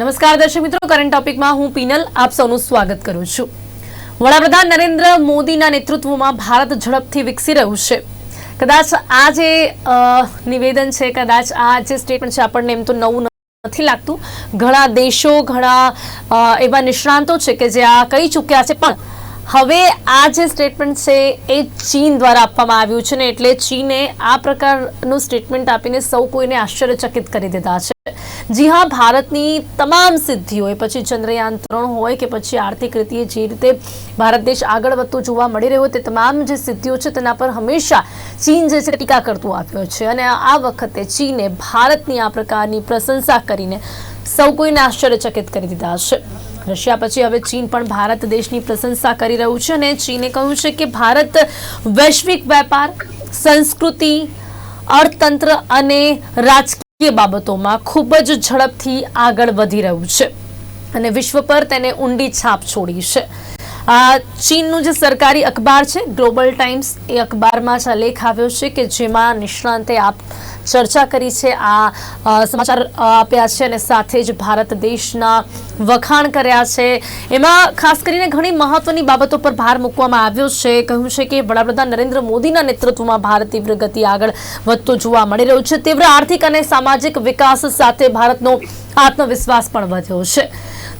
નમસ્કાર દર્શક મિત્રો કરંટ ટોપિકમાં હું પીનલ આપ સૌનું સ્વાગત કરું છું. વડાપ્રધાન નરેન્દ્ર મોદીના નેતૃત્વમાં ભારત ઝડપથી વિકસી રહ્યું છે. કદાચ આ જે નિવેદન છે, કદાચ આ જે સ્ટેટમેન્ટ છે, આપણને એમ તો નવું નથી લાગતું. ઘણા દેશો, ઘણા એવા નિષ્ણાંતો છે કે જે આ કહી ચૂક્યા છે, પણ હવે આ જે સ્ટેટમેન્ટ છે એ ચીન દ્વારા આપવામાં આવ્યું છે ને એટલે ચીને આ પ્રકારનું સ્ટેટમેન્ટ આપીને સૌ કોઈને આશ્ચર્યચકિત કરી દીધા છે. જી હા, ભારતની તમામ સિદ્ધિઓ, એ પછી ચંદ્રયાન ત્રણ હોય કે પછી આર્થિક રીતે જે રીતે ભારત દેશ આગળ વધતો જોવા મળી રહ્યો તે તમામ જે સિદ્ધિઓ છે તેના પર હંમેશા ચીન જે છે ટીકા કરતું આવ્યો છે. અને આ વખતે ચીને ભારતની આ પ્રકારની પ્રશંસા કરીને સૌ કોઈને આશ્ચર્યચકિત કરી દીધા છે. રશિયા પછી હવે ચીન પણ ભારત દેશની પ્રશંસા કરી રહ્યું છે અને ચીને કહ્યું છે કે ભારત વૈશ્વિક વેપાર, સંસ્કૃતિ, અર્થતંત્ર અને રાજકીય બાબતોમાં ખૂબ જ ઝડપથી આગળ વધી રહ્યું છે અને વિશ્વ પર તેને ઊંડી છાપ છોડી છે. ચીનનું જે સરકારી અખબાર છે, ગ્લોબલ ટાઈમ્સ એ અખબારમાં જ લેખ આવ્યો છે કે જેમાં નિષ્ણાંતે આપ ચર્ચા કરી છે, આ સમાચાર આપ્યા છે અને સાથે જ ભારત દેશના વખાણ કર્યા છે. એમાં ખાસ કરીને ઘણી મહત્વની બાબતો પર ભાર મૂકવામાં આવ્યો છે. કહ્યું છે કે વડાપ્રધાન નરેન્દ્ર મોદીના નેતૃત્વમાં ભારત તીવ્ર ગતિ આગળ વધતો જોવા મળી રહ્યું છે. તીવ્ર આર્થિક અને સામાજિક વિકાસ સાથે ભારતનો આત્મવિશ્વાસ પણ વધ્યો છે.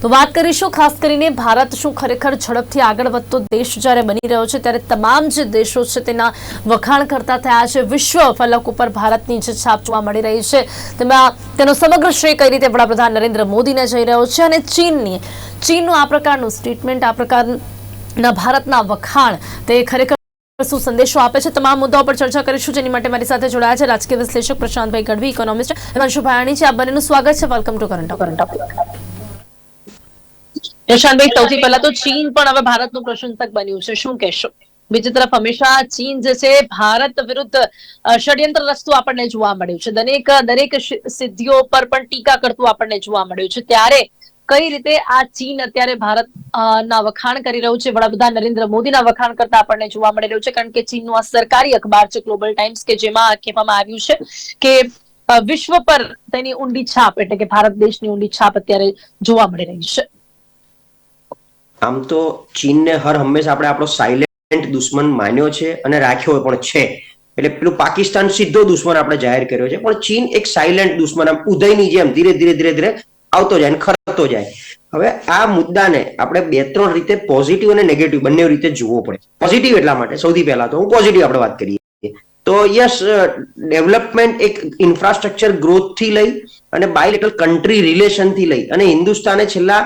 તો વાત કરીશું ખાસ કરીને ભારત શું ખરેખર ઝડપથી આગળ વધતો દેશ જ્યારે બની રહ્યો છે, ત્યારે તમામ જે દેશો છે તેના વખાણ કરતા થયા છે. વિશ્વ ફલક ઉપર ભારતની જે છાપ જોવા મળી રહી છે, તેમાં તેનો સમગ્ર શ્રેય કઈ રીતે વડાપ્રધાન નરેન્દ્ર મોદીને જઈ રહ્યો છે અને ચીનની, ચીનનું આ પ્રકારનું સ્ટેટમેન્ટ આ પ્રકારના ભારતના વખાણ, તે ખરેખર શું સંદેશો આપે છે? તમામ મુદ્દાઓ પર ચર્ચા કરીશું. જેની માટે મારી સાથે જોડાયા છે રાજકીય વિશ્લેષક પ્રશાંતભાઈ ગઢવી ઇકોનોમિસ્ટ હિમાંશુ ભાયાણી છે. આ બંનેનું સ્વાગત છે. Welcome to current current Prashantbhai સૌથી પહેલા તો ચીન પણ હવે ભારતનું પ્રશંસક બન્યું છે. શું કહેશો? બીજી તરફ હંમેશા ચીન જે છે ભારત વિરુદ્ધ ષડયંત્ર રસ્તું આપણને જોવા મળ્યું છે. દરેક દરેક સિદ્ધિઓ પર પણ ટીકા કરતું આપણને જોવા મળ્યું છે. ત્યારે કઈ રીતે આ ચીન અત્યારે ભારત ના વખાણ કરી રહ્યું છે? વડાપ્રધાન નરેન્દ્ર મોદીના વખાણ કરતા આપણને જોવા મળી રહ્યું છે કારણ કે ચીનનું આ સરકારી અખબાર છે ગ્લોબલ ટાઈમ્સ કે જેમાં કહેવામાં આવ્યું છે કે વિશ્વ પર તેની ઊંડી છાપ એટલે કે ભારત દેશની ઊંડી છાપ અત્યારે જોવા મળી રહી છે. આમ તો ચીનને હર હંમેશા આપણે આપણો સાયલેન્ટ દુશ્મન માન્યો છે અને રાખ્યો પણ છે. એટલે પેલું પાકિસ્તાન સીધો દુશ્મન આપણે જાહેર કર્યો છે. પણ ચીન એક સાયલેન્ટ દુશ્મન, આમ ઉદયની જેમ ધીરે ધીરે ધીરે ધીરે આવતો જાય ખરતો જાય. હવે આ મુદ્દાને આપણે બે ત્રણ રીતે પોઝિટિવ અને નેગેટિવ બંને રીતે જોવો પડે. પોઝિટિવ એટલા માટે, સૌથી પહેલા તો હું પોઝિટિવ આપણે વાત કરીએ. તો યસ ડેવલપમેન્ટ એક ઇન્ફ્રાસ્ટ્રક્ચર ગ્રોથથી લઈ અને બાયલેટરલ કન્ટ્રી રિલેશનથી લઈ અને હિન્દુસ્તાને છેલ્લા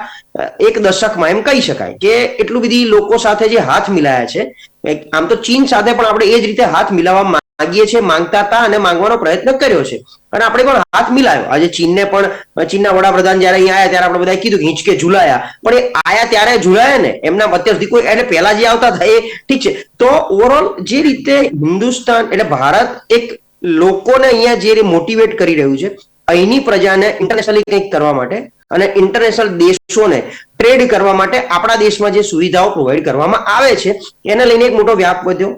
એક દશકમાં એમ કહી શકાય કે એટલું બધી લોકો સાથે જે હાથ મિલાયા છે આમ તો ચીન સાથે પણ આપણે એ જ રીતે હાથ મિલાવવા માંગીએ છીએ, માંગતા હતા અને માંગવાનો પ્રયત્ન કર્યો છે. અને આપણે પણ હાથ મિલાયો. આજે ચીનને પણ, ચીનના વડાપ્રધાન જયારે અહીંયા આવ્યા, ત્યારે આપણે બધા કીધું કે હિંચકે ઝુલાયા. પણ એ આયા ત્યારે ઝુલાયા ને, એમના અત્યાર સુધી કોઈ, એટલે પહેલા જે આવતા હતા એ ઠીક છે. તો ઓવરઓલ જે રીતે હિન્દુસ્તાન, એટલે ભારત એક લોકોને અહીંયા જે મોટિવેટ કરી રહ્યું છે, અહીંની પ્રજાને ઇન્ટરનેશનલી કંઈક કરવા માટે અને ઇન્ટરનેશનલ દેશોને ટ્રેડ કરવા માટે આપણા દેશમાં જે સુવિધાઓ પ્રોવાઈડ કરવામાં આવે છે, એને લઈને એક મોટો વ્યાપ વધ્યો.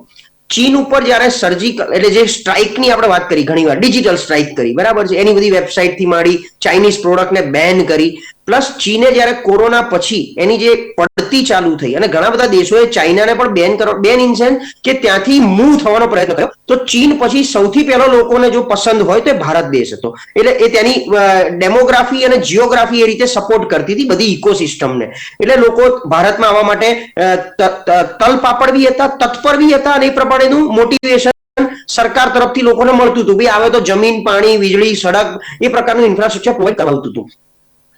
ચીન ઉપર જ્યારે સર્જિકલ એટલે જે સ્ટ્રાઇકની આપણે વાત કરી ઘણી વાર ડિજિટલ સ્ટ્રાઇક કરી, બરાબર છે? એની બધી વેબસાઇટથી માંડી ચાઇનીઝ પ્રોડક્ટને બેન કરી. પ્લસ ચીને જ્યારે કોરોના પછી એની જે પડતી ચાલુ થઈ, અને ઘણા બધા દેશોએ ચાઇનાને પણ બેન કરો, બેન ઇન સેન્સ કે ત્યાંથી મૂવ થવાનો પ્રયત્ન કર્યો. તો ચીન પછી સૌથી પહેલો લોકોને જો પસંદ હોય તો ભારત દેશ હતો. એટલે એ તેની ડેમોગ્રાફી અને જીઓગ્રાફી એ રીતે સપોર્ટ કરતી હતી બધી ઇકોસિસ્ટમને. એટલે લોકો ભારતમાં આવવા માટે તલપાપડ બી હતા, તત્પર બી હતા, અને એ પ્રમાણેનું મોટિવેશન સરકાર તરફથી લોકોને મળતું હતું. ભાઈ આવે તો જમીન, પાણી, વીજળી, સડક એ પ્રકારનું ઇન્ફ્રાસ્ટ્રક્ચર પ્રોવાઈડ કરાવતું હતું.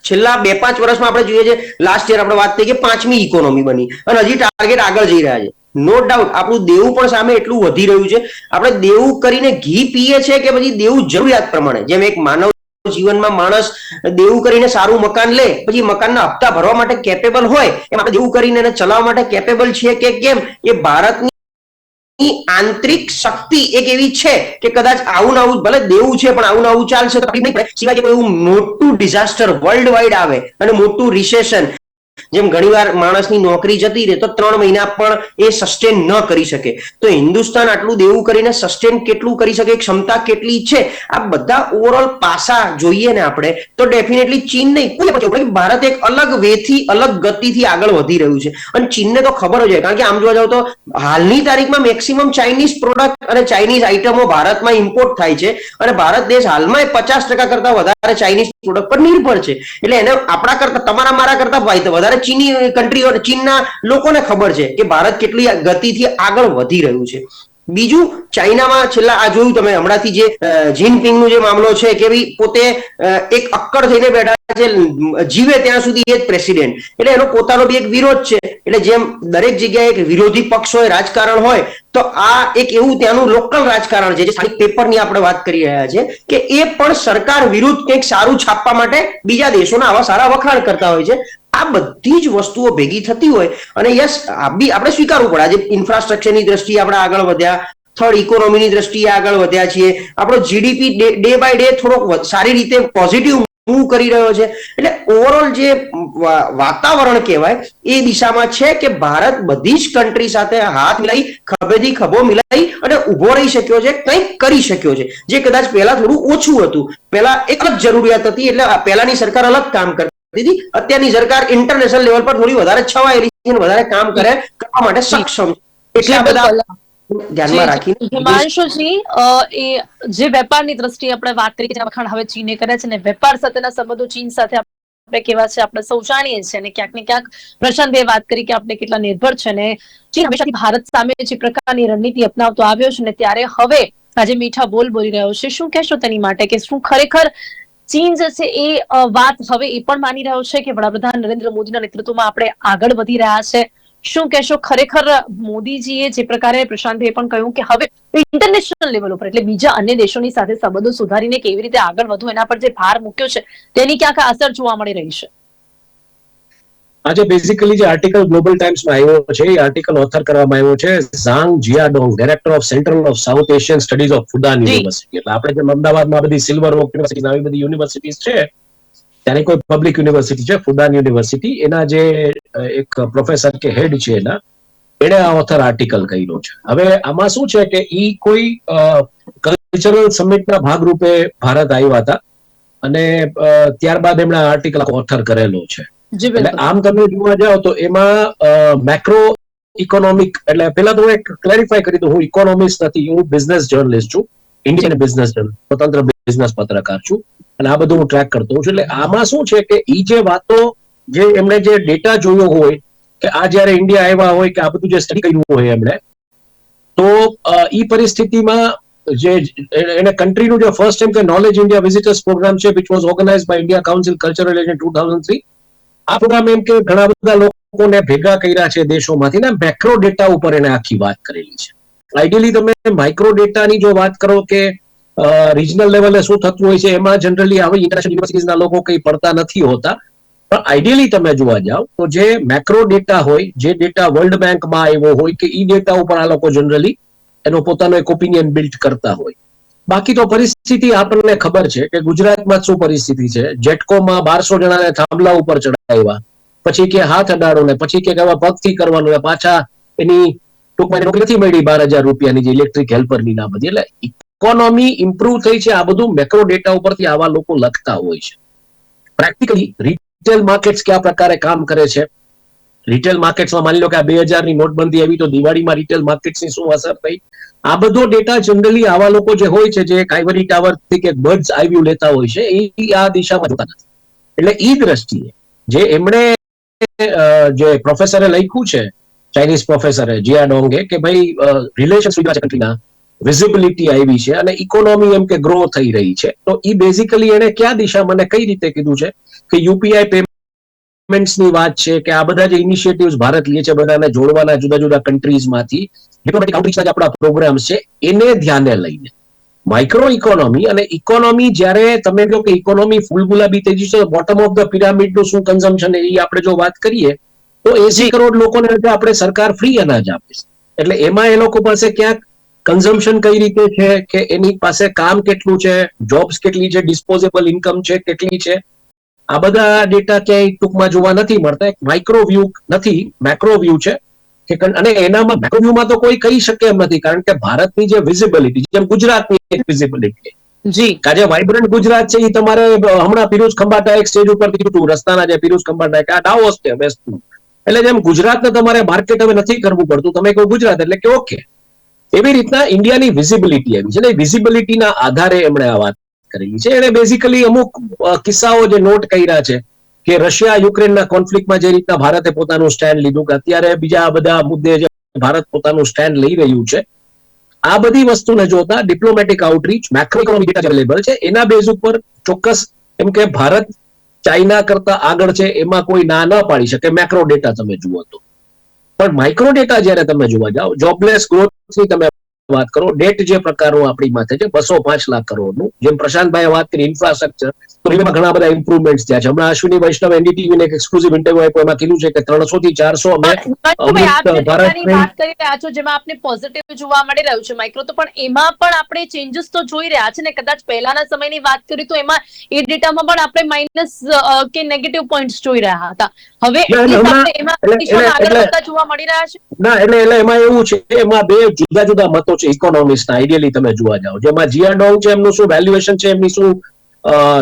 છેલ્લા બે પાંચ વર્ષમાં આપણે જોઈએ છે લાસ્ટ યર આપણે વાત થઈ કે પાંચમી ઇકોનોમી બની. અને હજી ટાર્ગેટ આગળ જઈ રહ્યા છે. નો ડાઉટ આપણું દેવું પણ સામે એટલું વધી રહ્યું છે. આપણે દેવું કરીને ઘી પીએ છે કે પછી દેવું જરૂરિયાત પ્રમાણે? જેમ એક માનવ જીવનમાં માણસ દેવું કરીને સારું મકાન લે, પછી મકાનના હપ્તા ભરવા માટે કેપેબલ હોય, એમ આપણે દેવું કરીને એને ચલાવવા માટે કેપેબલ છીએ કે કેમ? એ ભારતની આંતરિક શક્તિ એક એવી છે કે કદાચ આવું આવું ભલે દેવું છે, પણ આવું આવું ચાલશે તો તકલીફ નહીં સિવાય કોઈ એવું મોટું ડિઝાસ્ટર વર્લ્ડ વાઇડ આવે અને મોટું રિસેશન જેમ ઘણીવાર માણસની નોકરી જતી રહે તો ત્રણ મહિના પણ એ સસ્ટેન ન કરી શકે. તો હિન્દુસ્તાન આટલું દેવું કરીને સસ્ટેન કેટલું કરી શકે, ક્ષમતા કેટલી છે, આ બધા ઓવરઓલ પાસા જોઈએ ને આપણે, તો ડેફિનેટલી ચીન નહીં. પછી ભારત એક અલગ વેથી, અલગ ગતિથી આગળ વધી રહ્યું છે. અને ચીનને તો ખબર જ હોય, કારણ કે આમ જોવા જાવ તો હાલની તારીખમાં મેક્સિમમ ચાઇનીઝ પ્રોડક્ટ અને ચાઇનીઝ આઇટમો ભારતમાં ઇમ્પોર્ટ થાય છે. અને ભારત દેશ હાલમાં પચાસ ટકા કરતા વધારે ચાઇનીઝ પ્રોડક્ટ પર નિર્ભર છે. એટલે એને આપણા કરતા, તમારા, મારા કરતા ભાઈ વધારે ચીની કન્ટ્રીઓ ચીનના લોકોને ખબર છે કે ભારત કેટલી ગતિથી આગળ વધી રહ્યું છે. બીજું, ચાઇનામાં છેલ્લા આ જોયું તમે હમણાંથી જે જિનપિંગનો જે મામલો છે કે ભાઈ પોતે એક અક્કડ થઈને બેઠા છે જીવે ત્યાં સુધી એ જ પ્રેસિડેન્ટ. એટલે એનો પોતાનો બી એક વિરોધ છે. એટલે જેમ દરેક જગ્યાએ એક વિરોધી પક્ષ હોય, રાજકારણ હોય, તો આ એક એવું ત્યાંનું લોકલ રાજકારણ છે, જે સ્થાનિક પેપરની આપણે વાત કરી રહ્યા છે, કે એ પણ સરકાર વિરુદ્ધ કંઈક સારું છાપવા માટે બીજા દેશોના આવા સારા વખાણ કરતા હોય છે. આ બધી જ વસ્તુઓ ભેગી થતી હોય અને યસ બી આપણે સ્વીકારવું પડે. આજે ઇન્ફ્રાસ્ટ્રક્ચરની દ્રષ્ટિએ આપણે આગળ વધ્યા થર્ડ ઇકોનોમીની દ્રષ્ટિએ આગળ વધ્યા છીએ. આપણો જીડીપી ડે બાય ડે થોડોક સારી રીતે પોઝિટિવ મૂવ કરી રહ્યો છે. એટલે ઓવરઓલ જે વાતાવરણ કહેવાય, એ દિશામાં છે કે ભારત બધી જ કન્ટ્રી સાથે હાથ મિલાઈ, ખભેથી ખભો મિલાઈ અને ઊભો રહી શક્યો છે, કંઈક કરી શક્યો છે. જે કદાચ પહેલા થોડું ઓછું હતું. પહેલા એક જ જરૂરિયાત હતી, એટલે પહેલાની સરકાર અલગ કામ કરતી હતી અત્યારની સરકાર ઇન્ટરનેશનલ લેવલ પર થોડી વધારે છવાયેલી છે વધારે કામ કરે કરવા માટે સક્ષમ. એટલે બધા ધ્યાનમાં રાખીને હિમાંશુજી એ જે વેપારની દ્રષ્ટિએ આપણે વાત કરી કે વખાણ હવે ચીને કરે છે ને વેપાર સાથેના સંબંધો ચીન સાથે આપણે કેવા છે આપણે સૌ જાણીએ છીએ અને ક્યાંક ને ક્યાંક પ્રશાંતભાઈ વાત કરી કે આપણે કેટલા નિર્ભર છે ને ચીન હંમેશાથી ભારત સામે જે પ્રકારની રણનીતિ અપનાવતો આવ્યો છે ને ત્યારે હવે આજે મીઠા બોલ બોલી રહ્યો છે. શું કહેશો તેની માટે કે શું ખરેખર ચીન જે છે એ વાત હવે એ પણ માની રહ્યો છે કે વડાપ્રધાન નરેન્દ્ર મોદીના નેતૃત્વમાં આપણે આગળ વધી રહ્યા છે. શું કહેશો? ખરેખર મોદીજીએ જે પ્રકારે પ્રશાંતભાઈ પણ કહ્યું કે હવે ઇન્ટરનેશનલ લેવલ ઉપર એટલે બીજા અન્ય દેશોની સાથે સંબંધો સુધારીને કેવી રીતે આગળ વધવું, એના પર જે ભાર મૂક્યો છે, તેની ક્યાંક અસર જોવા મળી રહી છે? આજે બેઝિકલી જે આર્ટિકલ ગ્લોબલ ટાઈમ્સમાં આવ્યો છે એ આર્ટિકલ ઓથર કરવામાં આવ્યો છે Zhang Jiadong director of central of South Asian studies of Fudan university એટલે આપણે જેમ અમદાવાદમાં બધી સિલ્વર ઓક યુનિવર્સિટી આવી બધી યુનિવર્સિટીઝ છે ત્યારે કોઈ પબ્લિક યુનિવર્સિટી છે ફુડાન યુનિવર્સિટી એના જે એક પ્રોફેસર કે હેડ છે એના એણે આ ઓથર આર્ટિકલ કર્યો છે. હવે આમાં શું છે કે ઈ કોઈ કલ્ચરલ સમિટના ભાગરૂપે ભારત આવ્યા હતા અને ત્યારબાદ એમણે આ આર્ટિકલ ઓથર કરેલો છે. એટલે આમ તમે જોવા જાઓ તો એમાં મેક્રો ઇકોનોમિક એટલે પેલા તો હું એક ક્લેરિફાય કરી દઉં હું ઇકોનોમિસ્ટ નથી હું બિઝનેસ જર્નલિસ્ટ છું ઇન્ડિયન બિઝનેસ સ્વતંત્ર બિઝનેસ પત્રકાર છું અને આ બધું હું ટ્રેક કરતો હોઉં છું. એટલે આમાં શું છે કે ઈ જે વાતો જે એમણે જે ડેટા જોયો હોય કે આ જયારે ઇન્ડિયા આવ્યા હોય કે આ બધું જે સ્ટડી કર્યું હોય એમણે તો એ ઈ પરિસ્થિતિમાં જે એને કન્ટ્રીનું જે ફર્સ્ટ ટાઈમ કે નોલેજ ઇન્ડિયા વિઝિટર્સ પ્રોગ્રામ છે which was organise by India council cultural agent two thousand three આ પ્રોગ્રામ એમ કે ઘણા બધા લોકોને ભેગા કર્યા છે દેશોમાંથી મેક્રો ડેટા ઉપર એને આખી વાત કરેલી છે. આઈડિયલી તમે માઇક્રો ડેટાની જો વાત કરો કે રિજનલ લેવલે શું થતું હોય છે, એમાં જનરલી આવી ઇન્ટરનેશનલ યુનિવર્સિટીઝના લોકો કંઈ પડતા નથી હોતા. પણ આઈડિયલી તમે જોવા જાઓ, તો જે મેક્રો ડેટા હોય, જે ડેટા વર્લ્ડ બેંકમાં આવ્યો હોય કે ઈ ડેટા ઉપર આ લોકો જનરલી એનો પોતાનો એક ઓપિનિયન બિલ્ડ કરતા હોય. બાકી તો પરિસ્થિતિ આપણને ખબર છે કે ગુજરાતમાં શું પરિસ્થિતિ છે? જેટકોમાં બારસો જણાને થાંભલા ઉપર ચડાવ્યા, પછી કે હાથ અડાડો ને પછી કે હવે પગથી કરવાનું પાછા એની ટૂંકમાં નોકરી નથી મળી બાર હજાર રૂપિયાની જે ઇલેક્ટ્રિક હેલ્પરની ના બધી એટલે ઇકોનોમી ઇમ્પ્રુવ થઈ છે, આ બધું મેક્રો ડેટા ઉપરથી આવા લોકો લખતા હોય છે. પ્રેક્ટિકલી રિટેલ માર્કેટ્સ કયા પ્રકારે કામ કરે છે? રિટેલ માર્કેટ્સમાં માની લો કે આ બે હજારની નોટબંધી આવી, તો દિવાળીમાં રિટેલ માર્કેટ્સની શું અસર થઈ? આ બધો ડેટા જનરલી આવા લોકો જે હોય છે, જે એક ટાવરથી કે બર્ડ્સ આઈ વ્યૂ લેતા હોય છે એ આ દિશામાં જોતા નથી. એટલે એ દ્રષ્ટિએ જે એમણે જે પ્રોફેસરે લખ્યું છે ચાઇનીઝ પ્રોફેસરે જીયા ડોંગે કે ભાઈ રિલેશન સુધરા છે કન્ટ્રીના વિઝિબિલિટી આવી છે અને ઇકોનોમી એમ કે ગ્રો થઈ રહી છે. તો ઈ બેઝિકલી એને ક્યાં દિશામાં મને કઈ રીતે કીધું છે કે યુપીઆઈ પેમેન્ટ્સની વાત છે કે આ બધા જે ઇનિશિયેટિવ્સ ભારત લે છે બધાને જોડવાના જુદા જુદા કન્ટ્રીઝમાંથી ડિપ્લોમેટિક આઉટરીચના જે આપણા પ્રોગ્રામ્સ છે, એને ધ્યાને લઈને. માઇક્રો ઇકોનોમી અને ઇકોનોમી જ્યારે તમે કહો કે ઇકોનોમી ફૂલ ગુલાબી થઈ જશે બોટમ ઓફ ધ પિરામિડનું શું કન્ઝમ્પશન એ આપણે જો વાત કરીએ, તો એસી કરોડ લોકોને આપણે સરકાર ફ્રી અનાજ આપે છે. એટલે એમાં એ લોકો પાસે ક્યાંક કન્ઝમ્પશન કઈ રીતે છે, કે એની પાસે કામ કેટલું છે જોબ્સ કેટલી છે ડિસ્પોઝેબલ ઇન્કમ છે, કેટલી છે આ બધા ડેટા ક્યાંય ટૂંકમાં જોવા નથી મળતા. એક માઇક્રો વ્યૂ નથી મેક્રો વ્યૂ છે. કે અને એનામાં મેક્રો વ્યૂમાં તો કોઈ કહી શકે એમ નથી કારણ કે ભારતની જે વિઝિબિલિટી જેમ ગુજરાતની વિઝિબિલિટી જી. આજે વાઇબ્રન્ટ ગુજરાત છે એ તમારે હમણાં પિરુજ ખંભાટા એક સ્ટેજ ઉપર કીધું હતું રસ્તાના જે પિરુજ ખંભાટા કે આ ડાવોસ છે વેસ્ટનું. એટલે જેમ ગુજરાતને તમારે માર્કેટ હવે નથી કરવું પડતું તમે કહો ગુજરાત એટલે કે ઓકે એવી રીતના ઇન્ડિયાની વિઝિબિલિટી આવી છે. ને વિઝિબિલિટીના આધારે એમણે આ વાત કરેલી છે. એણે બેઝિકલી અમુક કિસ્સાઓ જે નોટ કર્યા છે કે રશિયા યુક્રેનના કોન્ફ્લિક્ટમાં જે રીતના ભારતે પોતાનું સ્ટેન્ડ લીધું કે અત્યારે બીજા બધા મુદ્દે જે ભારત પોતાનું સ્ટેન્ડ લઈ રહ્યું છે, આ બધી વસ્તુને જોતા diplomatic outreach macro economic data available છે, એના બેઝ ઉપર ચોક્કસ એમ કે ભારત ચાઇના કરતા આગળ છે, એમાં કોઈ ના ન પાડી શકે મેક્રો ડેટા તમે જુઓ તો. પણ માઇક્રો ડેટા જ્યારે તમે જોવા જાઓ જોબલેસ ગ્રોથની તમે વાત કરો ડેટ જે પ્રકારનું આપણી માથે છે બસો પાંચ લાખ કરોડનું. જેમ પ્રશાંતભાઈ વાત કરી ઇન્ફ્રાસ્ટ્રક્ચર તો એમાં ઘણા બધા ઇમ્પ્રુવમેન્ટ થયા છે. હમણાં અશ્વિની વૈષ્ણવ એનડીટીવી ને એક એક્સક્લુઝિવ ઇન્ટરવ્યુ આપ્યો એમાં કીધું છે કે ત્રણસો થી ચારસો અમે વાત કરી રહ્યા છો જેમાં આપણે પોઝિટિવ જોવા મળી રહ્યું છે માઇક્રો તો પણ એમાં પણ આપણે ચેન્જીસ તો જોઈ રહ્યા છે ને કદાચ પહેલાના સમયની વાત કરી તો એમાં એ ડેટામાં પણ આપણે માઇનસ કે નેગેટિવ પોઈન્ટ્સ જોઈ રહ્યા હતા. હવે એમાં આગળ વધતા જોવા મળી રહ્યા છે. ના એટલે એટલે એમાં એવું છે એમાં બે જુદા જુદા મતો છે ઇકોનોમિક્સના આઈડિયલી તમે જોવા જાઓ. જેમાં જીયા ડોંગ છે, એમનું શું વેલ્યુએશન છે, એમની શું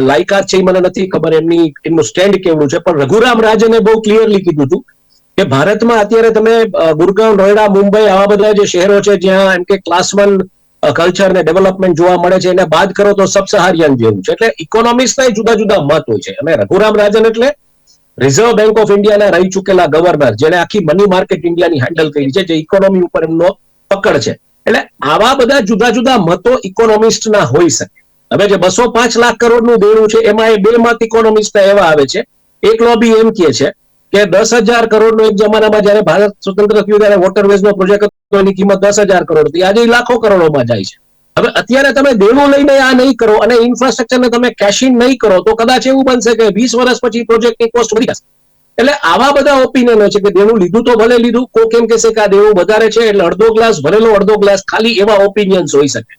લાયકાત છે, એ મને નથી ખબર. એમની, એમનું સ્ટેન્ડ કેવડું છે, પણ રઘુરામ રાજને બહુ ક્લિયરલી કીધું હતું કે ભારતમાં અત્યારે તમે ગુરગાંવ નોયડા મુંબઈ આવા બધા જે શહેરો છે, જ્યાં એમ કે ક્લાસ વન કલ્ચર ને ડેવલપમેન્ટ જોવા મળે છે, એને બાદ કરો તો સબસહારિયન જેવું છે. એટલે ઇકોનોમિક્સના જુદા જુદા મત હોય છે. અને રઘુરામ રાજન એટલે રિઝર્વ બેંક ઓફ ઇન્ડિયાના રહી ચૂકેલા ગવર્નર જેને આખી મની માર્કેટ ઇન્ડિયાની હેન્ડલ કરી છે, જે ઇકોનોમી ઉપર એમનો પકડ છે. એટલે આવા બધા જુદા જુદા મતો ઇકોનોમિસ્ટના હોઈ શકે. હવે જે બસો પાંચ લાખ કરોડનું દેણું છે, એમાં એ બે મત ઇકોનોમિસ્ટ એવા આવે છે. એક લોબી એમ કે છે કે દસ હજાર કરોડનો એક જમાનામાં જયારે ભારત સ્વતંત્ર થયું ત્યારે વોટરવેઝનો પ્રોજેક્ટ હતો, એની કિંમત દસ હજાર કરોડ હતી. આજે લાખો કરોડોમાં જાય છે. હવે અત્યારે તમે દેણું લઈને આ નહીં કરો અને ઇન્ફ્રાસ્ટ્રક્ચરને તમે કેશિંગ નહીં કરો, તો કદાચ એવું બનશે કે વીસ વર્ષ પછી પ્રોજેક્ટની કોસ્ટ વધી જશે. એટલે આવા બધા ઓપિનિયનો છે કે દેણું લીધું તો ભલે લીધું કોક એમ કહેશે કે આ દેણું વધારે છે એટલે અડધો ગ્લાસ, ભરેલો અડધો ગ્લાસ ખાલી એવા ઓપિનિયન્સ હોઈ શકે.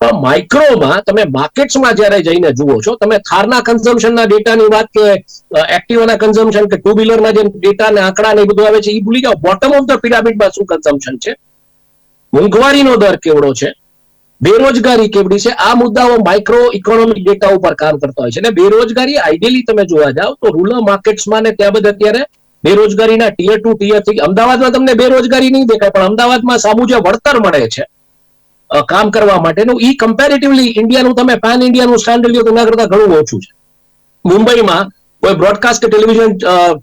પણ માઇક્રોમાં તમે માર્કેટ્સમાં જ્યારે જઈને જુઓ છો, તમે થારના કન્ઝમ્પશનના ડેટાની વાત કે એક્ટિવાના કન્ઝમ્પશન કે ટુ વ્હીલરના જે ડેટા ને આંકડા ને એ બધું આવે છે એ ભૂલી જાઓ. બોટમ ઓફ ધ પિરામિડમાં શું કન્ઝમ્પશન છે? મોંઘવારીનો દર કેવડો છે? બેરોજગારી કેવડી છે? આ મુદ્દાઓ માઇક્રો ઇકોનોમિક ડેટા ઉપર કામ કરતા હોય છે. અને બેરોજગારી આઈડિયલી તમે જોવા જાઓ તો રૂરલ માર્કેટ્સમાં ને ત્યાં બધા અત્યારે બેરોજગારીના ટીયર ટુ ટીયર થ્રી અમદાવાદમાં તમને બેરોજગારી નહીં દેખાય, પણ અમદાવાદમાં સામુ જે વળતર મળે છે કામ કરવા માટેનું. ઈ કમ્પેરેટિવલી ઇન્ડિયાનું, તમે પેન ઇન્ડિયાનું સ્ટાન્ડર્ડ લ્યો તો એના કરતા ઘણું ઓછું છે. મુંબઈમાં કોઈ બ્રોડકાસ્ટ કે ટેલિવિઝન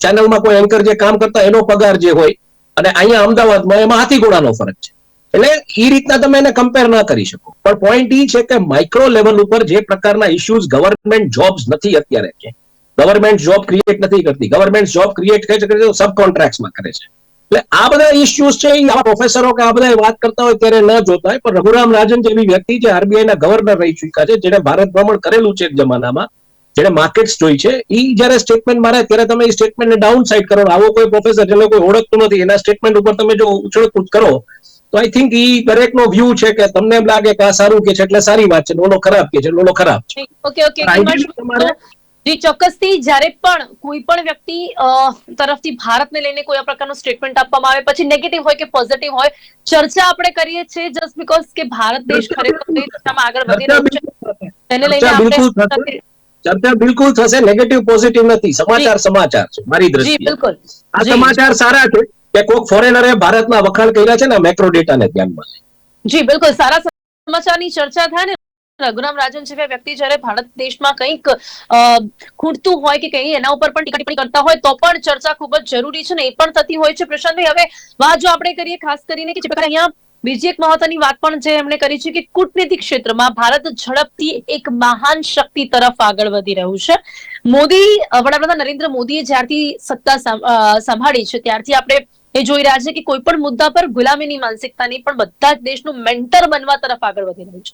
ચેનલમાં કોઈ એન્કર જે કામ કરતા એનો પગાર જે હોય, અને અહીંયા અમદાવાદમાં એમાં હાથી ઘોડાનો ફરક છે. એટલે એ રીતના તમે એને કમ્પેર ના કરી શકો. પણ પોઈન્ટ એ છે કે માઇક્રો લેવલ ઉપર જે પ્રકારના ઇશ્યુઝ ગવર્મેન્ટ જોબ્સ નથી અત્યારે કે. ગવર્મેન્ટ જોબ ક્રિએટ નથી કરતી. ગવર્મેન્ટ જોબ ક્રિએટ કરે છે સબ કોન્ટ્રાક્ટમાં કરે છે. એટલે આ બધા ઇશ્યુઝ છે એ આ પ્રોફેસરો કે આ બધા વાત કરતા હોય ત્યારે ન જોતા હોય. પણ રઘુરામ રાજન જેવી વ્યક્તિ જે આરબીઆઈ ના ગવર્નર રહી ચૂક્યા છે જેને ભારત ભ્રમણ કરેલું છે એક જમાનામાં જેને માર્કેટ્સ જોઈ છે એ જયારે સ્ટેટમેન્ટ મારે ત્યારે તમે એ સ્ટેટમેન્ટને ડાઉન સાઈડ કરો. આવો કોઈ પ્રોફેસર જેને કોઈ ઓળખતું નથી, એના સ્ટેટમેન્ટ ઉપર તમે જો ઉછળકૂદ કરો તો આઈ થિંક ઈ દરેકનો વ્યૂ છે કે તમને એમ લાગે કે આ સારું કે છે એટલે સારી વાત છે લોલો ખરાબ કે છે લોલો ખરાબ છે. ઓકે ઓકે જી ચોક્કસથી જ્યારે પણ કોઈ પણ વ્યક્તિ તરફથી ભારતને લઈને કોઈ આ પ્રકારનું સ્ટેટમેન્ટ આપવામાં આવે પછી નેગેટિવ હોય કે પોઝિટિવ હોય ચર્ચા આપણે કરીએ છીએ જસ્ટ બીકોઝ કે ભારત દેશ ખરેખર દિશામાં આગળ વધી રહ્યો છે. તેને લઈને આપણે. ચર્ચા બિલકુલ થશે નેગેટિવ પોઝિટિવ નથી. સમાચાર સમાચાર છે મારી દ્રષ્ટિએ. બિલકુલ. આ સમાચાર સારા છે. કે કોઈક ફોરેનરે ભારતના વખાણ કર્યા છે ને મેક્રો ડેટાને ધ્યાનમાં. જી, બિલકુલ. સારા સમાચારની ચર્ચા થાય ને, રઘુરામ રાજન જેવા વ્યક્તિ જ્યારે ભારત દેશમાં કંઈક ખૂટતું હોય કે કંઈ એના ઉપર પણ ટીકા કરતા હોય, તો પણ ચર્ચા ખૂબ જ જરૂરી છે ને, એ પણ થતી હોય છે. પ્રશાંતભાઈ, હવે વાત જો આપણે કરીએ ખાસ કરીને કે જે પ્રકારે અહીંયા બીજી એક મહત્વની વાત પણ જે એમણે કરી છે કે કૂટનીતિક ક્ષેત્રમાં ભારત ઝડપથી એક મહાન શક્તિ તરફ આગળ વધી રહ્યું છે. મોદી, વડાપ્રધાન નરેન્દ્ર મોદીએ જ્યારથી સત્તા સંભાળી છે, ત્યારથી આપણે એ જોઈ રહ્યા છે કે કોઈ પણ મુદ્દા પર ગુલામીની માનસિકતા નહીં પણ બધા જ દેશનું મેન્ટર બનવા તરફ આગળ વધી રહ્યું છે.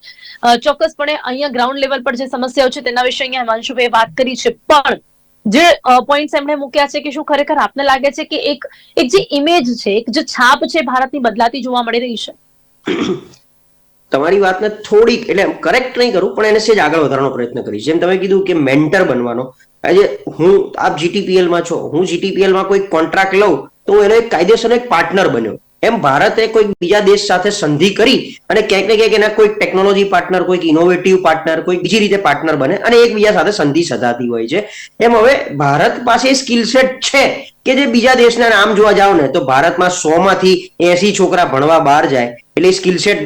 ચોક્કસપણે અહીંયા ગ્રાઉન્ડ લેવલ પર જે સમસ્યાઓ છે તેના વિશે અહીંયા હિમાંશુભાઈ વાત કરી છે. પણ જે પોઈન્ટ્સ એમણે મૂક્યા છે કે શું ખરેખર આપને લાગે છે કે એક એક જે ઇમેજ છે, એક જે છાપ છે ભારતની બદલાતી જોવા મળી રહી છે? તમારી વાતને થોડીક, એટલે કરેક્ટ નહીં કરું, પણ એને સેજ આગળ વધારવાનો પ્રયત્ન કરીશ. જેમ તમે કીધું કે મેન્ટર બનવાનો. આજે હું, આપ જીટીપીએલમાં છો. હું જીટીપીએલમાં કોઈ કોન્ટ્રાક્ટ લઉં તો એનો એક કાયદેસર એક પાર્ટનર બન્યો. એમ ભારતે કોઈક બીજા દેશ સાથે સંધિ કરી અને ક્યાંક ને ક્યાંક એના કોઈક ટેકનોલોજી પાર્ટનર કોઈક ઇનોવેટિવ પાર્ટનર કોઈક બીજી રીતે પાર્ટનર બને અને એકબીજા સાથે સંધિ સધાતી હોય છે. એમ હવે ભારત પાસે સ્કિલ સેટ છે કે જે બીજા દેશના નામ જોવા જાવ ને તો ભારતમાં સો માંથી એસી છોકરા ભણવા બહાર જાય. એટલે સ્કિલ સેટ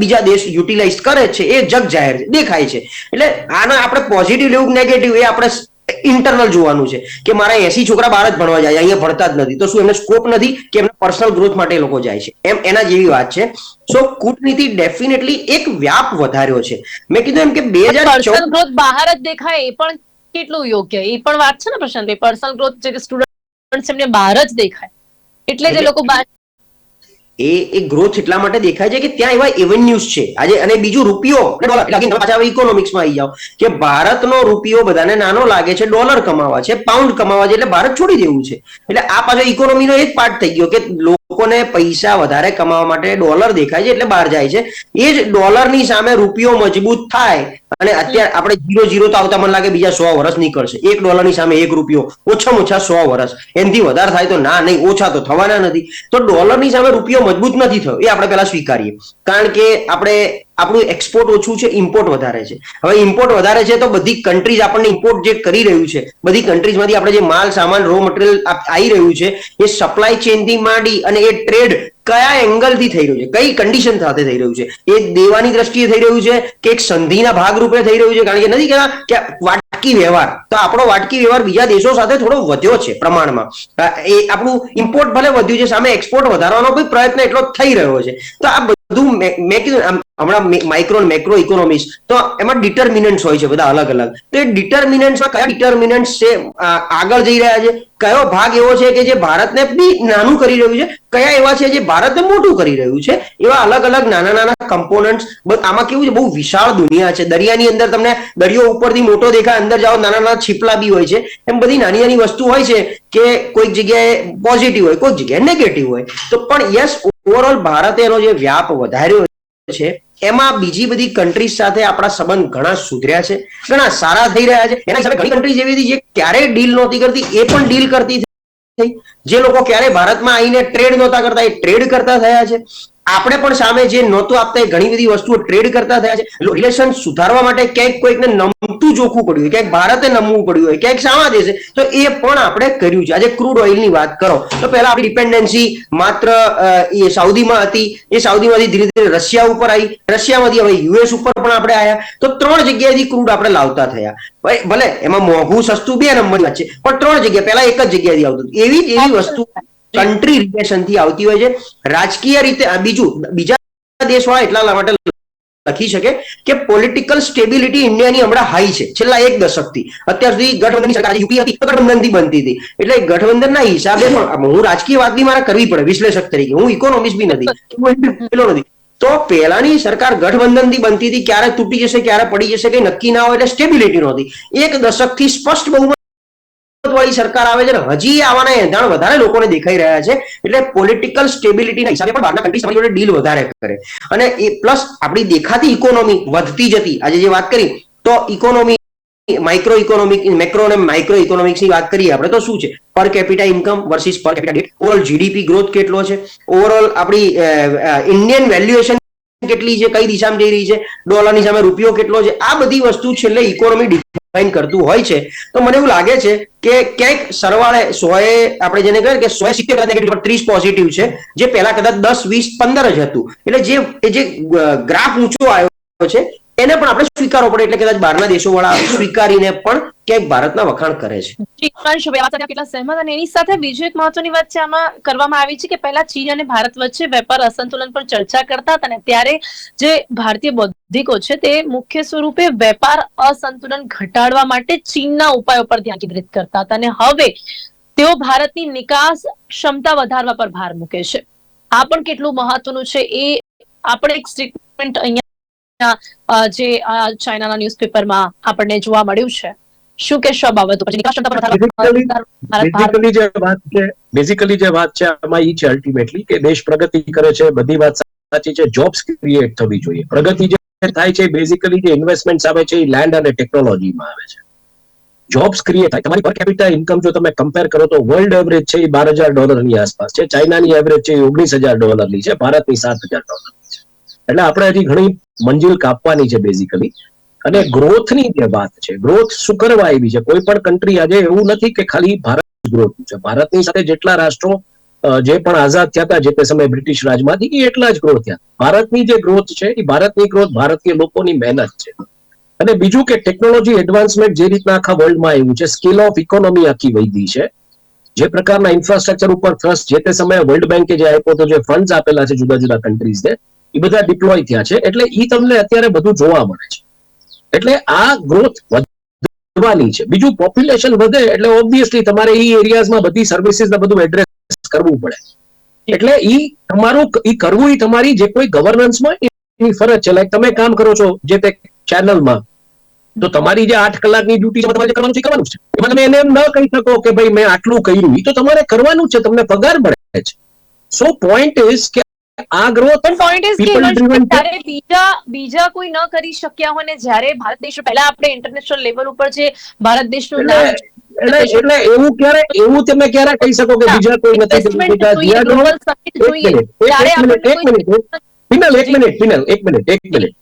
બીજા દેશ યુટિલાઇઝ કરે છે, એ જગ જાહેર દેખાય છે. એટલે આના આપણે પોઝિટિવ લેવું નેગેટિવ એ આપણે ઇન્ટરનલ જોવાનું છે કે મારા એસી છોકરા બહાર જ ભણવા જાય અહીંયા ભણતા જ નથી. તો શું એમને સ્કોપ નથી કે એમને પર્સનલ ગ્રોથ માટે લોકો જાય છે? એમ એના જેવી વાત છે. સો કૂટનીતિ ડેફિનેટલી એક વ્યાપ વધાર્યો છે. મેં કીધું એમ કે બે હજાર પર્સનલ ગ્રોથ બહાર જ દેખાય એ પણ કેટલું યોગ્ય? એ પણ વાત છે ને પ્રશાંતભાઈ પર્સનલ ગ્રોથ જે સ્ટુડન્ટ એમને બહાર જ દેખાય. એટલે જે લોકો બહાર એ એ ગ્રોથ એટલા માટે દેખાય છે કે ત્યાં એવા એવન્યુઝ છે. આજે અને બીજું રૂપિયો પાછા ઇકોનોમિક્સમાં આવી જાઓ. કે ભારતનો રૂપિયો બધાને નાનો લાગે છે ડોલર કમાવા છે પાઉન્ડ કમાવા છે, એટલે ભારત છોડી દેવું છે. એટલે આ પાછો ઇકોનોમીનો એક પાર્ટ થઈ ગયો કે લોકોને પૈસા વધારે કમાવા માટે ડોલર દેખાય છે એટલે બહાર જાય છે. એ જ ડોલરની સામે રૂપિયો મજબૂત થાય અને અત્યારે આપણે જીરો જીરો તો આવતા મને લાગે બીજા સો વર્ષ નીકળશે. એક ડોલરની સામે એક રૂપિયો, ઓછામાં ઓછા સો વર્ષ એનાથી વધારે થાય તો ના, નહીં, ઓછા તો થવાના નથી. તો ડોલરની સામે રૂપિયો મજબૂત નથી થયો, એ આપણે પહેલા સ્વીકારીએ. કારણ કે આપણે આપણું એક્સપોર્ટ ઓછું છે ઇમ્પોર્ટ વધારે છે. હવે ઇમ્પોર્ટ વધારે છે તો બધી કન્ટ્રીઝ આપણને ઇમ્પોર્ટ જે કરી રહ્યું છે, બધી કન્ટ્રીઝમાંથી આપણે જે માલ, સામાન રો મટીરિયલ આવી રહ્યું છે, એ સપ્લાય ચેનથી માંડી અને એ ટ્રેડ કયા એંગલથી થઈ રહ્યું છે, કઈ કન્ડિશન સાથે થઈ રહ્યું છે? એ દેવાની દ્રષ્ટિએ થઈ રહ્યું છે કે એક સંધિના ભાગરૂપે થઈ રહ્યું છે? કારણ કે નથી કહેતા કે વાટકી વ્યવહાર. તો આપણો વાટકી વ્યવહાર બીજા દેશો સાથે થોડો વધ્યો છે પ્રમાણમાં. એ આપણું ઇમ્પોર્ટ ભલે વધ્યું છે, સામે એક્સપોર્ટ વધારવાનો કોઈ પ્રયત્ન એટલો થઈ રહ્યો છે. તો આ બધું મેં કીધું હમણાં માઇક્રો મેક્રો ઇકોનોમિક્સ તો એમાં ડિટર્મિનન્ટ્સ હોય છે બધા અલગ અલગ. તો એ ડિટર્મિનન્ટ્સમાં કયા ડિટર્મિનન્ટ્સ છે આગળ જઈ રહ્યા છે? કયો ભાગ એવો છે કે જે ભારતને બી નાનું કરી રહ્યું છે? કયા એવા છે જે ભારતને મોટું કરી રહ્યું છે? એવા અલગ અલગ નાના નાના કમ્પોનન્ટ્સ આમાં કેવું છે, બહુ વિશાળ દુનિયા છે. દરિયાની અંદર તમને દરિયો ઉપરથી મોટો દેખાય, અંદર જાઓ, નાના નાના છીપલા બી હોય છે. એમ બધી નાની નાની વસ્તુ હોય છે કે કોઈક જગ્યાએ પોઝિટિવ હોય કોઈક જગ્યાએ નેગેટિવ હોય. તો પણ યસ ઓવરઓલ ભારત એનો જે વ્યાપ વધાર્યો છે, એમાં બીજી બધી કન્ટ્રીઝ સાથે આપણા સંબંધ ઘણા સુધર્યા છે, ઘણા સારા થઈ રહ્યા છે. એના સાથે ઘણી કન્ટ્રીઝ એવી હતી જે ક્યારેય ડીલ નહોતી કરતી, એ પણ ડીલ કરતી જે લોકો ક્યારે ભારતમાં આવીને ટ્રેડ નહોતા કરતા, એ ટ્રેડ કરતા થયા છે. આપણે પણ સામે જે નહોતું આપતા એ ઘણી બધી વસ્તુઓ ટ્રેડ કરતા થયા છે. રિલેશન સુધારવા માટે ક્યાંક કોઈકને નમતું જોખવું પડ્યું હોય, ક્યાંક ભારતે નમવું પડ્યું હોય, ક્યાંક સામા દેશે, તો એ પણ આપણે કર્યું છે. આજે ક્રૂડ ઓઇલની વાત કરો, તો પહેલા આપણી ડિપેન્ડન્સી માત્ર એ સાઉદીમાં હતી, એ સાઉદીમાંથી ધીરે ધીરે રશિયા ઉપર આવી, રશિયામાંથી હવે યુએસ ઉપર પણ આપણે આવ્યા તો ત્રણ જગ્યાએથી ક્રૂડ આપણે લાવતા થયા. ભલે, એમાં મોંઘું, સસ્તું બે નંબરની વાત છે, પણ ત્રણ જગ્યા, પહેલા એક જ જગ્યાએથી આવતું એવી એવી વસ્તુ કન્ટ્રી રિલેશનથી આવતી હોય છે. રાજકીય રીતે બીજું, બીજા દેશવાળા એટલા માટે લખી શકે કે પોલિટિકલ સ્ટેબિલિટી ઇન્ડિયાની હમણાં હાઈ છે. છેલ્લા એક દશકથી. અત્યાર સુધી ગઠબંધન સરકાર યુપી હતી ગઠબંધનથી બનતી હતી. એટલે ગઠબંધનના હિસાબે પણ હું રાજકીય વાત બી મારે કરવી પડે, વિશ્લેષક તરીકે. હું ઇકોનોમિસ્ટ બી નથી. હું પેલો નથી. તો પહેલાની સરકાર ગઠબંધનથી બનતી હતી, ક્યારે તૂટી જશે, ક્યારે પડી જશે, કઈ નક્કી ના હોય, એટલે સ્ટેબિલિટી નહોતી. એક દશકથી સ્પષ્ટ બહુમત વાળી સરકાર આવે છે હજી આવાના એંધાણ વધારે લોકોને દેખાઈ રહ્યા છે. એટલે પોલિટિકલ સ્ટેબિલિટીના હિસાબે પણ બહારના કન્ટ્રી જોડે ડીલ વધારે કરે. અને એ પ્લસ આપણી દેખાતી ઇકોનોમી વધતી જતી, આજે જે વાત કરી, તો ઇકોનોમી માઇક્રો ઇકોનોમિક મેક્રો અને માઇક્રો ઇકોનોમિક્સની વાત કરીએ આપણે, તો શું છે? Per capita income versus per capita debt overall GDP growth કેટલો છે? ઓવરઓલ આપણી ઇન્ડિયન વેલ્યુએશન કેટલી છે? કઈ દિશામાં જઈ રહી છે? ડોલરની સામે રૂપિયો કેટલો છે? આ બધી વસ્તુ છેલ્લે ઇકોનોમી ડિફાઇન કરતું હોય છે, તો મને એવું લાગે છે કે ક્યાંક સરવાળે સોએ, આપણે જેને કહીએ કે સો સિત્તેર નેગેટિવ ત્રીસ પોઝિટિવ છે, જે પહેલા કદાચ દસ, વીસ, પંદર જ હતું. એટલે જે જે ગ્રાફ ઊંચો આવ્યો છે એને પણ આપણે સ્વીકારવો પડે એટલે કદાચ બહારના દેશો વાળા સ્વીકારીને પણ ક્યાંક ભારતના વખાણ કરે છે. કેટલા સહેમત અને એની સાથે બીજું એક મહત્વની વાત છે, આમાં કરવામાં આવી છે કે પહેલા ચીન અને ભારત વચ્ચે વેપાર અસંતુલન પર ચર્ચા કરતા હતા અને ત્યારે જે ભારતીય બૌદ્ધિકો છે, તે મુખ્ય સ્વરૂપે વેપાર અસંતુલન ઘટાડવા માટે ચીનના ઉપાયો પર ધ્યાન કેન્દ્રિત કરતા હતા અને હવે તેઓ ભારતની નિકાસ ક્ષમતા વધારવા પર ભાર મૂકે છે. આ પણ કેટલું મહત્વનું છે એ આપણે એક સ્ટેટમેન્ટ અહીંયા જે ચાઇનાના ન્યૂઝપેપરમાં આપણને જોવા મળ્યું છે. શું કહેશો આ બાબત? નિકાસ બેઝિકલી જે વાત છે બેઝિકલી જે વાત છે આમાં ઈ છે અલ્ટિમેટલી કે દેશ પ્રગતિ કરે છે બધી વાત સાચી છે જોબ્સ ક્રિએટ થવી જોઈએ. પ્રગતિ જે થાય છે બેઝિકલી જે ઇન્વેસ્ટમેન્ટ આવે છે એ લેન્ડ અને ટેકનોલોજીમાં આવે છે. જોબ્સ ક્રિએટ થાય. તમારી પર કેપિટા ઇન્કમ જો તમે કમ્પેર કરો તો વર્લ્ડ એવરેજ છે એ બાર હજાર ડોલરની આસપાસ છે. ચાઇનાની એવરેજ છે એ ઓગણીસ હજાર ડોલરની છે ભારતની સાત હજાર ડોલરની છે એટલે આપણે હજી ઘણી મંજિલ કાપવાની છે બેઝિકલી અને ગ્રોથની જે વાત છે ગ્રોથ શું કરવા આવી છે? કોઈ પણ કન્ટ્રી આજે એવું નથી કે ખાલી ભારત ગ્રોથ છે. ભારતની સાથે જેટલા રાષ્ટ્રો જે પણ આઝાદ થયા હતા, જે તે સમયે બ્રિટિશ રાજમાંથી, એ એટલા જ ગ્રોથ થયા. ભારતની જે ગ્રોથ છે, એ ભારતની ગ્રોથ ભારતીય લોકોની મહેનત છે. અને બીજું કે ટેકનોલોજી એડવાન્સમેન્ટ જે રીતના આખા વર્લ્ડમાં આવ્યું છે સ્કેલ ઓફ ઇકોનોમી આખી વધી છે. જે પ્રકારના ઇન્ફ્રાસ્ટ્રક્ચર ઉપર થ્રસ્ટ જે તે સમયે વર્લ્ડ બેંકે જે આપ્યો તો જે ફંડ્સ આપેલા છે જુદા જુદા કન્ટ્રીઝને એ બધા ડિપ્લોય થયા છે. એટલે એ તમને અત્યારે બધું જોવા મળે છે. એટલે આ ગ્રોથ વધવાની છે. બીજું પોપ્યુલેશન વધે એટલે ઓબ્વિયસલી તમારે એ એરિયાઝમાં બધી સર્વિસીસ ને બધું એડ્રેસ કરવું પડે. એટલે ઈ તમારું ઈ કરવું એ તમારી જે કોઈ ગવર્નન્સમાં એની ફરજ છે. લાઈક તમે કામ કરો છો જે તે ચેનલમાં તો તમારી જે આઠ કલાકની ડ્યુટી છે, તમારે કરવાનું છે કરવાનું છે. એમાં તમે એને એમ ન કહી શકો કે ભાઈ મેં આટલું કર્યું તો તમારે કરવાનું છે. તમને પગાર મળે છે સો પોઈન્ટ ઇઝ કે આ ગ્રોથ પણ પોઈન્ટ ઇઝ કે છે. જ્યારે બીજા બીજા કોઈ ન કરી શક્યા હોય ને જ્યારે ભારત દેશ પહેલા આપણે ઇન્ટરનેશનલ લેવલ ઉપર જે ભારત દેશનું એટલે નામ એટલે એવું ક્યારે એવું તમે ક્યારે કહી શકો કે બીજા કોઈ નથી પિનલ એક મિનિટ પિનલ એક મિનિટ એક મિનિટ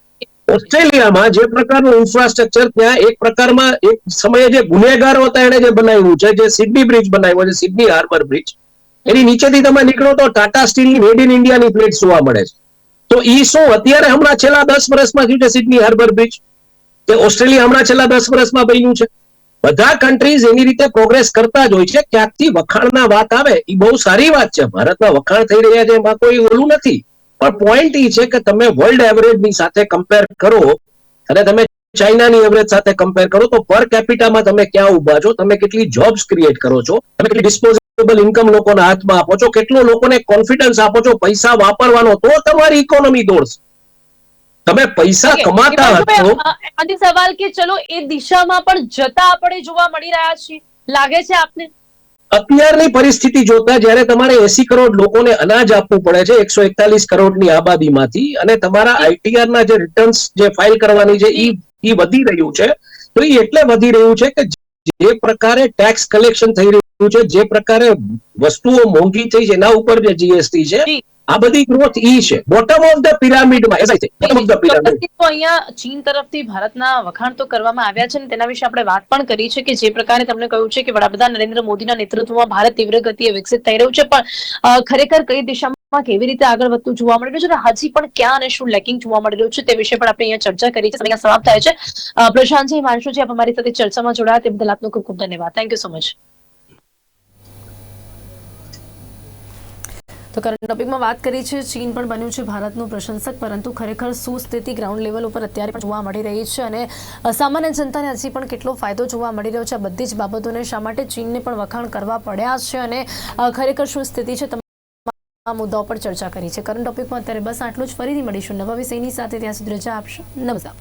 ઓસ્ટ્રેલિયામાં જે પ્રકારનું ઇન્ફ્રાસ્ટ્રક્ચર ત્યાં એક પ્રકારમાં એક સમયે જે ગુનેગારો હતા એને જે બનાવ્યું છે જે સિડની બ્રિજ બનાવ્યો છે સિડની હાર્બર બ્રિજ એની નીચેથી તમે નીકળો તો ટાટા સ્ટીલની મેડ ઇન ઇન્ડિયાની પ્લેટ જોવા મળે છે. તો ઈ શું? અત્યારે હમણાં છેલ્લા દસ વર્ષમાં થયું છે સિડની હાર્બર બ્રિજ કે ઓસ્ટ્રેલિયા હમણાં છેલ્લા દસ વર્ષમાં બન્યું છે? બધા કન્ટ્રીઝ એની રીતે પ્રોગ્રેસ કરતા જ હોય છે. ક્યાંકથી વખાણના વાત આવે એ બહુ સારી વાત છે. ભારતમાં વખાણ થઈ રહ્યા છે, એમાં કોઈ ઓલું નથી. પણ પોઈન્ટ એ છે કે તમે વર્લ્ડ એવરેજની સાથે કમ્પેર કરો. અને તમે ચાઇનાની એવરેજ સાથે કમ્પેર કરો, તો પર કેપિટામાં તમે ક્યાં ઊભા છો? તમે કેટલી જોબ્સ ક્રિએટ કરો છો? તમે કેટલી ડિસ્પોઝેબલ ઇન્કમ લોકોના હાથમાં આપો છો કેટલો લોકોને કોન્ફિડન્સ આપો છો પૈસા વાપરવાનો તો તમારી ઇકોનોમી દોડશે. તમે પૈસા કમાતા હતો હશો. સવાલ કે ચલો એ દિશામાં પણ જતા આપણે જોવા મળી રહ્યા છીએ. લાગે છે આપને? અત્યારની પરિસ્થિતિ જોતા જ્યારે તમારે એસી કરોડ લોકોને અનાજ આપવું પડે છે એકસો એકતાલીસ કરોડની આબાદીમાંથી અને તમારા આઈટીઆર ના જે રિટર્ન્સ જે ફાઇલ કરવાની છે એ ઈ વધી રહ્યું છે તો એ એટલે વધી રહ્યું છે કે જે પ્રકારે ટેક્સ કલેક્શન થઈ રહ્યું છે જે પ્રકારે વસ્તુઓ મોંઘી થઈ છે એના ઉપર જે જીએસટી છે આ બધી ગ્રોથ ઈ છે. Bottom of the પિરામિડમાં as bottom of the pyramid તો અહીંયા ચીન તરફથી ભારતના વખાણ તો કરવામાં આવ્યા છે ને તેના વિશે આપણે વાત પણ કરી છે કે જે પ્રકારે તમને કહ્યું છે કે વડાપ્રધાન નરેન્દ્ર મોદીના નેતૃત્વમાં ભારત તીવ્ર ગતિએ વિકસિત થઈ રહ્યું છે. પણ ખરેખર કઈ દિશામાં કેવી રીતે આગળ વધતું જોવા મળી રહ્યું છે અને હજી પણ ક્યાં અને શું લેકિંગ જોવા મળી રહ્યું છે તે વિશે પણ આપણે અહીંયા ચર્ચા કરી છે. અહીંયા સમાપ્ત થાય છે. પ્રશાંતજી, હિમાંશુજી, આપ અમારી સાથે ચર્ચામાં જોડાયા. તે બદલ આપનો ખૂબ ખૂબ ધન્યવાદ. થેન્ક યુ સો મચ તો કરંટ ટોપિકમાં વાત કરી છે. ચીન પણ બન્યું છે ભારતનું પ્રશંસક, પરંતુ ખરેખર શું સ્થિતિ ગ્રાઉન્ડ લેવલ ઉપર અત્યારે પણ જોવા મળી રહી છે અને સામાન્ય જનતાને હજી પણ કેટલો ફાયદો જોવા મળી રહ્યો છે? આ બધી જ બાબતોને શા માટે ચીનને પણ વખાણ કરવા પડ્યા છે અને ખરેખર શું સ્થિતિ છે તમામ મુદ્દાઓ પર ચર્ચા કરી છે. કરંટ ટોપિકમાં અત્યારે બસ આટલું જ. ફરીથી મળીશું. નવા વિષયની સાથે ત્યાં સુધી રજા આપશો. નમસ્કાર.